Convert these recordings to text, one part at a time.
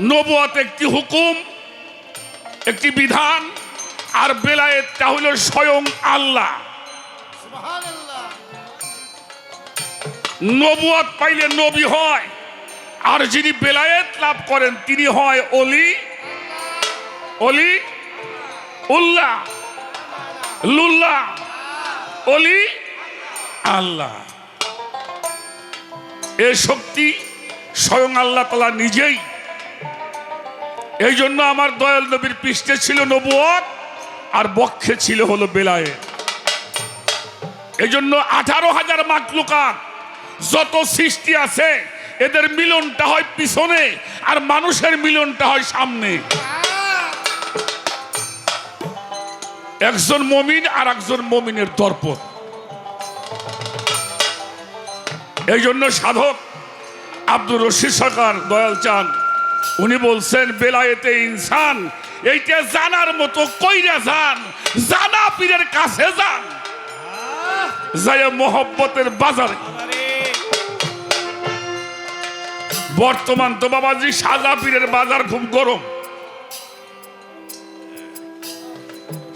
নবুয়াত একটি হুকুম, একটি বিধান, আর বেলায়েতটা হলো স্বয়ং আল্লাহ। নবুয়াত পাইলে নবী হয়, আর যিনি বেলায়েত লাভ করেন তিনি হয় অলি। অলি? উল্লাহ। লুল্লাহ। অলি? আল্লাহ। এ শক্তি স্বয়ং আল্লাহ তালা নিজেই এই জন্য আমার দয়াল নবীর পৃষ্ঠে ছিল নবুয়ত আর বক্ষে ছিল হলো বেলায়েত। এই জন্য আঠারো হাজার মাকলুকাত যত সৃষ্টি আছে, এদের মিলনটা হয় পিছনে আর মানুষের মিলনটা হয় সামনে। একজন মমিন আর একজন মমিনের দর্পণ। এই জন্য সাধক আব্দুর রশিদ সরকার দয়াল চান উনি বলছেন, বেলায়েতে ইনসান, এইটা জানার মতো কইরা যান, জানা পীরের কাছে যান। যায় মোহব্বতের বাজারে। বর্তমান তো বাবাজি সাজা পীরের বাজার খুব গরম।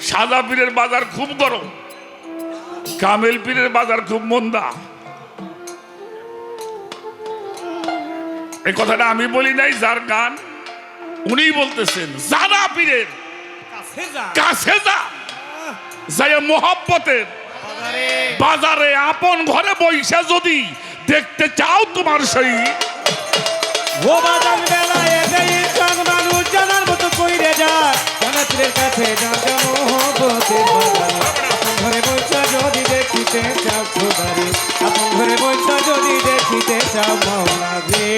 সাদা পীরের বাজার খুব গরম। কামেল পীরের বাজার খুব মন্দা। এই কথাটা আমি বলি নাই যার গান উনিই বলতেছেন জানা পীরের কাছে যা। কাছে যা। যায় মোহব্বতের বাজারে। আপন ঘরে বইসে যদি দেখতে চাও তোমার সেই। ও বাজার বেলায় এসে ইনসান মানুষ জানার মতো কইরে যা। জানাতের কাছে যা যা মোহব্বতের বাজার। আপন ঘরে বৈশা যদি দেখিতে চাও খোদারে। আপন ঘরে বৈশা যদি দেখিতে চাও মাওলা রে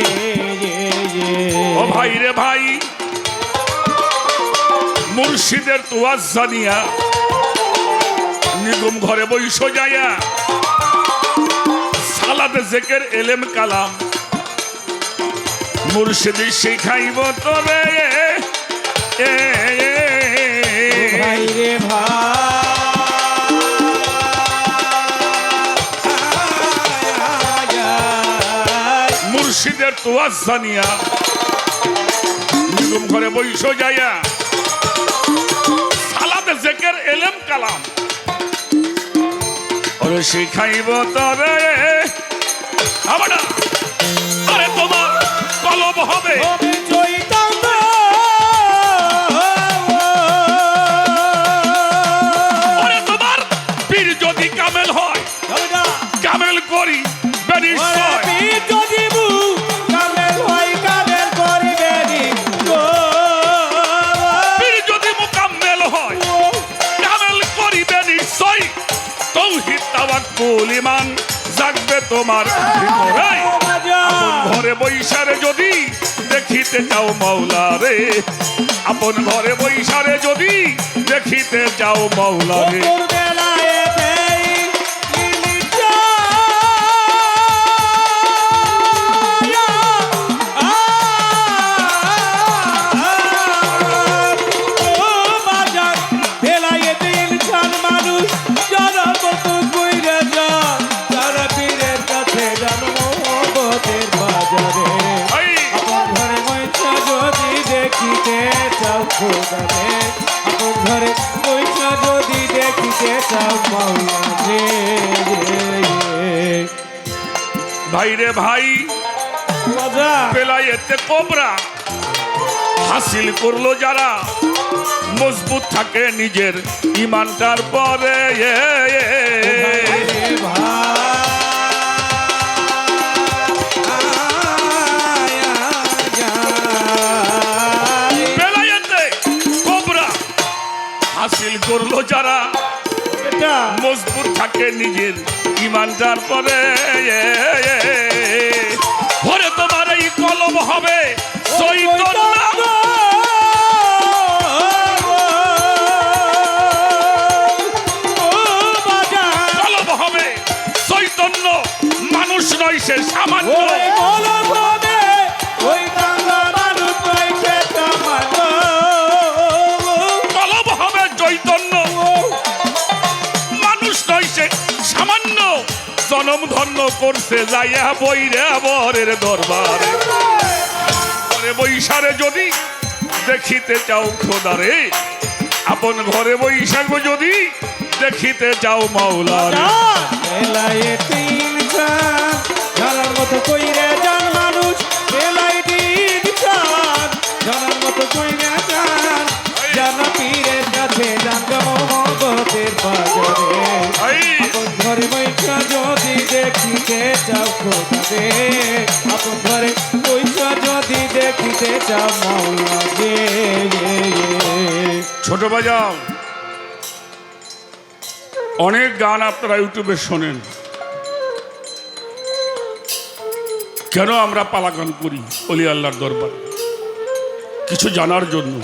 রে, রে। ও ভাই রে ভাই মুর্শিদের তোয়াজ জানিয়া নিগম ঘরে বইস যাইয়া সালাতে জেকের এলেম কালাম মুর্শিদি শিখাইব তবে এ, ভাই রে ভাই মুর্শিদের তোয়াজ জানিয়া নিগম করে বৈশ যাইয়া সালাতে জেকের এলেম কালাম। ওরে শিখাইব তবে আবার আরে তোমার কলব হবে। ঈমান জাগবে তোমার ঘরে বৈশারে যদি দেখিতে চাও মাওলা রে। আপন ঘরে বৈশারে যদি দেখিতে চাও মাওলা রে। ভাই রে ভাই। বেলায়েতে কোবরা। হাসিল করল যারা। মজবুত থাকে নিজের ইমানটার পরে হাসিল করল যারা। মজবুত থাকে নিজের ইমানটার পরে। ওরে তোমার এই কলম হবে চৈতন্য কলম হবে চৈতন্য। মানুষ নয় সে সামান্য। ধন্য করছে, যাইয়া বইরে বরের দরবারে। বৈশারে যদি দেখিতে চাও খোদারে, আপন ঘরে বৈশাখ যদি দেখিতে চাও মাওলারে। মতো কইরে যান। ছোট বাজাও অনেক গান আপনারা ইউটিউবে শোনেন কেন আমরা পালা গান করি অলি আল্লাহর দরবার কিছু জানার জন্য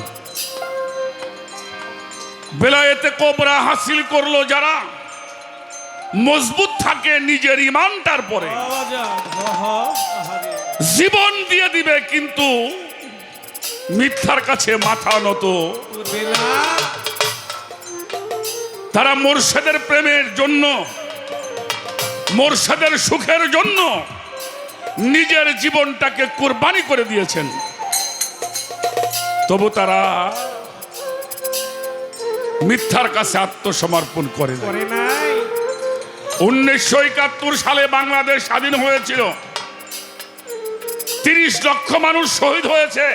বেলায়েতে কোবরা হাসিল করল যারা মজবুত থাকে নিজের ইমানটার পরে জীবন দিয়ে দিবে কিন্তু মিথ্যার কাছে মাথা নত। তারা মোরশেদের প্রেমের জন্য মোরশেদের সুখের জন্য নিজের জীবনটাকে কোরবানি করে দিয়েছেন। তবু তারা মিথ্যার কাছে আত্মসমর্পণ করে উনিশশো একাত্তর সালে বাংলাদেশ স্বাধীন হয়েছিল। তিরিশ লক্ষ মানুষ শহীদ হয়েছে।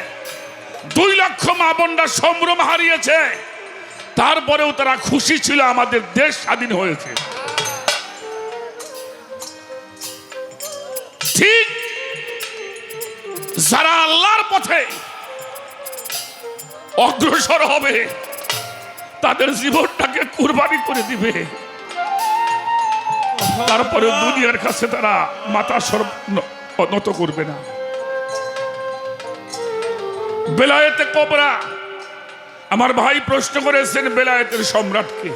দুই লক্ষ মা বোনরা সম্ভ্রম হারিয়েছে। তারপরেও তারা খুশি ছিল, আমাদের দেশ স্বাধীন হয়েছে। ঠিক যারা আল্লাহর পথে অগ্রসর হবে, তাদের জীবনটাকে কুরবানি করে দিবে। তারপরে দুনিয়ার কাছে তারা মাথা সর নত করবে না। বেলায়েতে কবরা। আমার ভাই প্রশ্ন করেছেন বেলায়েতের সম্রাটকে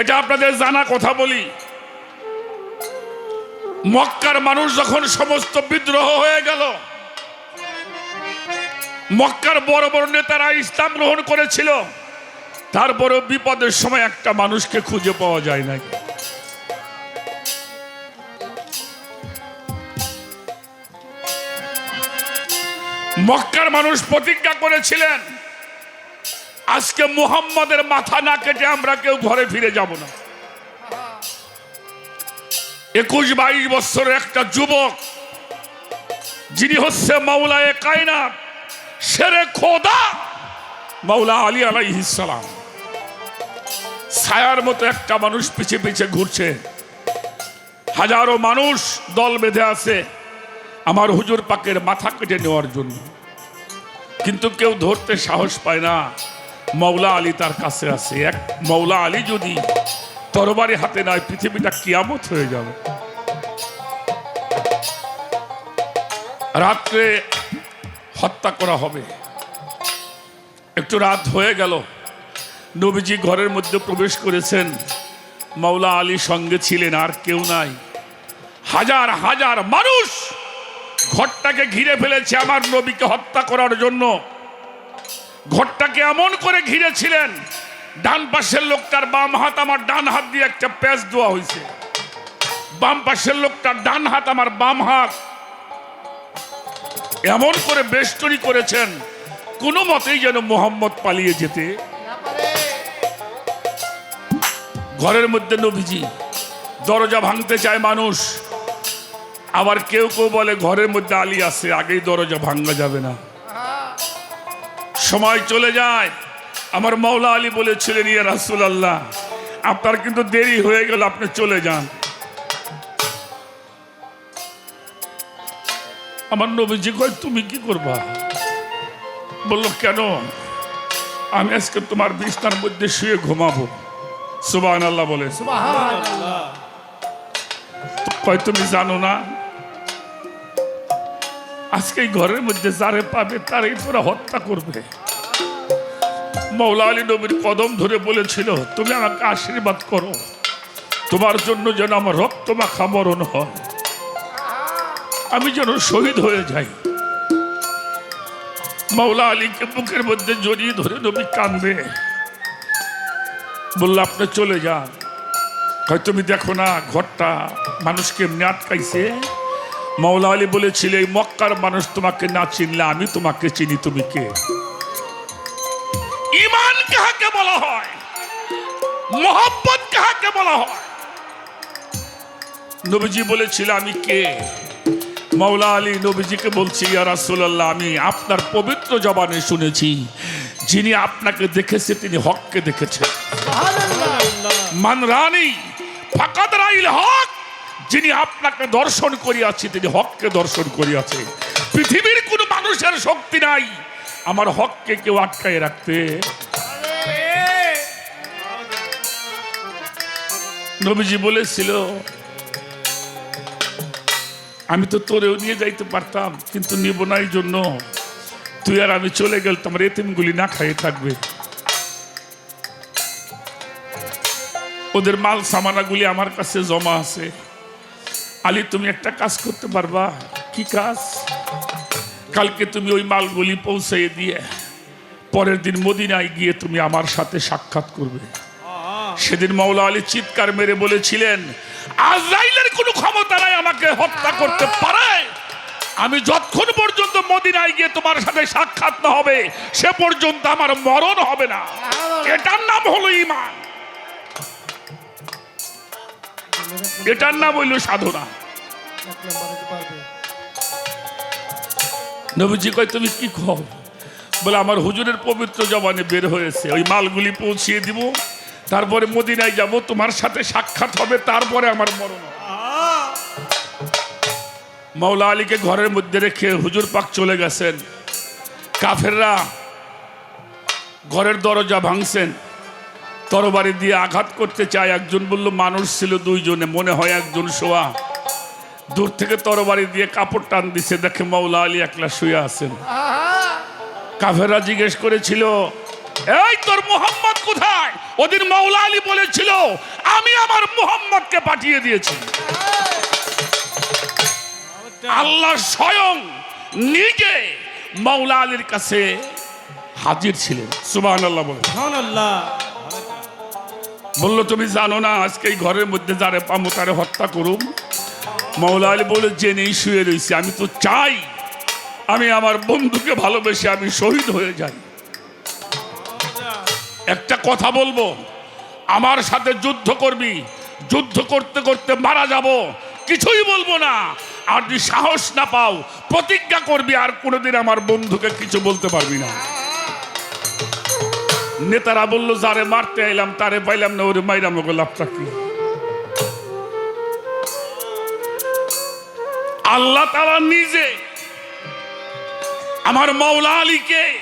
এটা আপনাদের জানা কথা বলি। মক্কার মানুষ যখন সমস্ত বিদ্রোহ হয়ে গেল, মক্কার বড় বড় নেতারা ইসলাম গ্রহণ করেছিল, তারপরেও বিপদের সময় একটা মানুষকে খুঁজে পাওয়া যায় নাই। মক্কার মানুষ প্রতিজ্ঞা করেছিলেন, আজকে মুহাম্মাদের মাথা না কেটে আমরা কেউ ঘরে ফিরে যাব না। একুশ বাইশ বছরের একটা যুবক, যিনি হচ্ছে মাওলায়ে কায়নাত, সেরে খোদা মাওলা আলী আলাইহিসালাম ছায়ার মতো একটা মানুষ পিছে পিছে ঘুরছে। হাজারো মানুষ দল বেঁধে আছে আমার হুজুর পাকের মাথা কেটে নেওয়ার জন্য। কিন্তু কেউ ধরতে সাহস পায় না। মৌলা আলী তার কাছে আছে। এক মৌলা আলী যদি তরবারি হাতে নয়, পৃথিবীটা কিয়ামত হয়ে যাবে। রাত্রে হত্যা করা হবে। একটু রাত হয়ে গেল। নবীজি ঘরের মধ্যে প্রবেশ করেছেন। মাওলা আলী সঙ্গে ছিলেন আর কেউ নাই। হাজার হাজার মানুষ ঘরটাকে ঘিরে ফেলেছে আমার নবীকে হত্যা করার জন্য। ঘরটাকে এমন করে ঘিরেছিলেন, ডান পাশের লোকটার বাম হাত আমার ডান হাত দিয়ে একটা প্যাচ দেওয়া হয়েছে। বাম পাশের লোকটার ডান হাত আমার বাম হাত। এমন করে বেষ্টনী করেছেন, কোনো মতেই যেন মোহাম্মদ পালিয়ে যেতে। ঘরের মধ্যে নবীজি, দরজা ভাঙতে চায় মানুষ। আবার কেউ কেউ বলে ঘরের মধ্যে আলী আছে আগেই দরজা ভাঙা যাবে না। সময় চলে যায়। আমার মৌলা আলী বলেছিলেন ইয়া রাসুল আল্লাহ আপনার কিন্তু দেরি হয়ে গেল আপনি চলে যান। আমার নবীজি কয় তুমি কি করবা? বলল কেন? আমি আজকে তোমার বিছনার মধ্যে শুয়ে ঘুমাবো। সুবাহ আল্লাহ বলে কয় তুমি জানো না আজকে ঘরের মধ্যে যারে পাবে তারই তোরা হত্যা করবে। মৌলা আলী নবীর কদম ধরে বলেছিল, তুমি আমাকে আশীর্বাদ করো। তোমার জন্য যেন আমার রক্ত মাখা মরণ হয়। আমি যেন শহীদ হয়ে যাই। মৌলা আলীকে বুকের মধ্যে জড়িয়ে ধরে নবী কান্দে বলল, আপনি চলে যান। হয় তুমি দেখো না, ঘরটা মানুষকে এমনি আটকাইছে। মৌলা আলী বলেছিল এই মক্কার মানুষ তোমাকে না চিনলে আমি তোমাকে চিনি তুমি কে? ইমান কাহাকে বলা হয়? মোহাম্মত কাহাকে বলা হয়? নবীজি বলেছিল আমি কে? মৌলা আলী নবীজিকে বলছি ইয়া রাসূলুল্লাহ আমি আপনার পবিত্র জবানে শুনেছি যিনি আপনাকে দেখেছে তিনি হককে দেখেছে মান রানী ফাকাদ রাইল হক যিনি আপনাকে দর্শন করিয়াছে, তিনি হককে দর্শন করিয়াছে। পৃথিবীর কোনো মানুষের শক্তি নাই। আমার হককে কেউ আটকায় রাখতে। নবীজি বলেছিল, আমি তো তোরেও নিয়ে যাইতে পারতাম, কিন্তু নিব না জন্য তুই আর আমি চলে গেল তোমার এতিমগুলি না খাইয়ে থাকবে। ওদের মাল সামানাগুলি আমার কাছে জমা আছে। আলী তুমি একটা কাজ করতে পারবা। কি কাজ? কালকে তুমি ওই মালগুলি পৌঁছে দিয়ে পরের দিন মদিনায় গিয়ে তুমি আমার সাথে সাক্ষাৎ করবে। সেদিন মাওলা আলী চিৎকার মেরে বলেছিলেন আজরাইলের কোনো ক্ষমতা নাই আমাকে হত্যা করতে পারে। আমি যতক্ষণ পর্যন্ত মদিনায় গিয়ে তোমার সাথে সাক্ষাৎ না হবে সে পর্যন্ত আমার মরণ হবে না। এটার নাম হলো ইমান এটার নাম হইল সাধনা। নবীজি কয়, তুমি কি খাও বলে, আমার হুজুরের পবিত্র জবানে বের হয়েছে, ওই মালগুলি পৌঁছিয়ে দিব, তারপরে মদিনায় যাব, তোমার সাথে সাক্ষাৎ হবে, তারপরে আমার মরণ। মাওলা আলীকে ঘরের মধ্যে রেখে হুজুর পাক চলে গেছেন। কাফেররা ঘরের দরজা ভাঙছেন। তরবারি দিয়ে আঘাত করতে চায়। একজন বলল, মানুষ ছিল দুইজনে, মনে হয় একজন শোয়া। দূর থেকে তরবারি দিয়ে কাপড় টান দিছে, দেখে মাওলা আলী একলা শুয়ে আছেন। কাফেররা জিজ্ঞেস করেছিল, এই তোর মোহাম্মদ কোথায়? ওদিন মাওলা আলী বলেছিল, আমি আমার মোহাম্মদকে পাঠিয়ে দিয়েছি। আল্লাহ স্বয়ং নিজে মাওলা আলীর কাছে হাজির ছিলেন। সুবাহ আল্লাহ বলে সুবহানাল্লাহ। বলল, তুমি জানো না, আজকে এই ঘরের মধ্যে যারে পামো তারে হত্যা করুম? মৌলা আলী বলে, জেনেই শুয়ে রয়েছি আমি তো চাই আমি আমার বন্ধুকে ভালোবেসে আমি শহীদ হয়ে যাই। একটা কথা বলব, আমার সাথে যুদ্ধ করবি, যুদ্ধ করতে করতে মারা যাব, কিছুই বলব না। আর যদি সাহস না পাও, প্রতিজ্ঞা করবি, আর কোনোদিন আমার বন্ধুকে কিছু বলতে পারবি না। নেতারা বলল যারে মারতে আইলাম তারে পাইলাম না ওরে মাইরাম লাভটা কি? আল্লাহ তারা নিজে আমার মৌলা আলীকে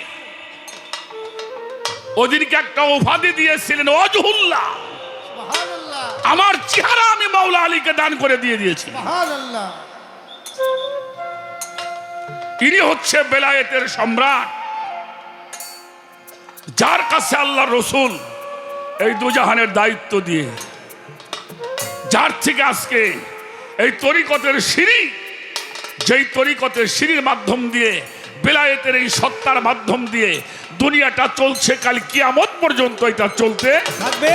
ওদিনকে একটা উপাধি দিয়েছিলেন অজহুল্লাহ। আমার চেহারা আমি মৌলা আলীকে দান করে দিয়ে দিয়েছি। ইনি হচ্ছে বেলায়েতের সম্রাট। যার কাছে আল্লাহ রসুল এই দুজাহানের দায়িত্ব দিয়ে, যার থেকে আজকে এই তরিকতের সিঁড়ি, যেই তরিকতের সিঁড়ির মাধ্যম দিয়ে, বেলায়েতের এই সত্তার মাধ্যম দিয়ে দুনিয়াটা চলছে, কাল কিয়ামত পর্যন্ত এটা চলতে থাকবে।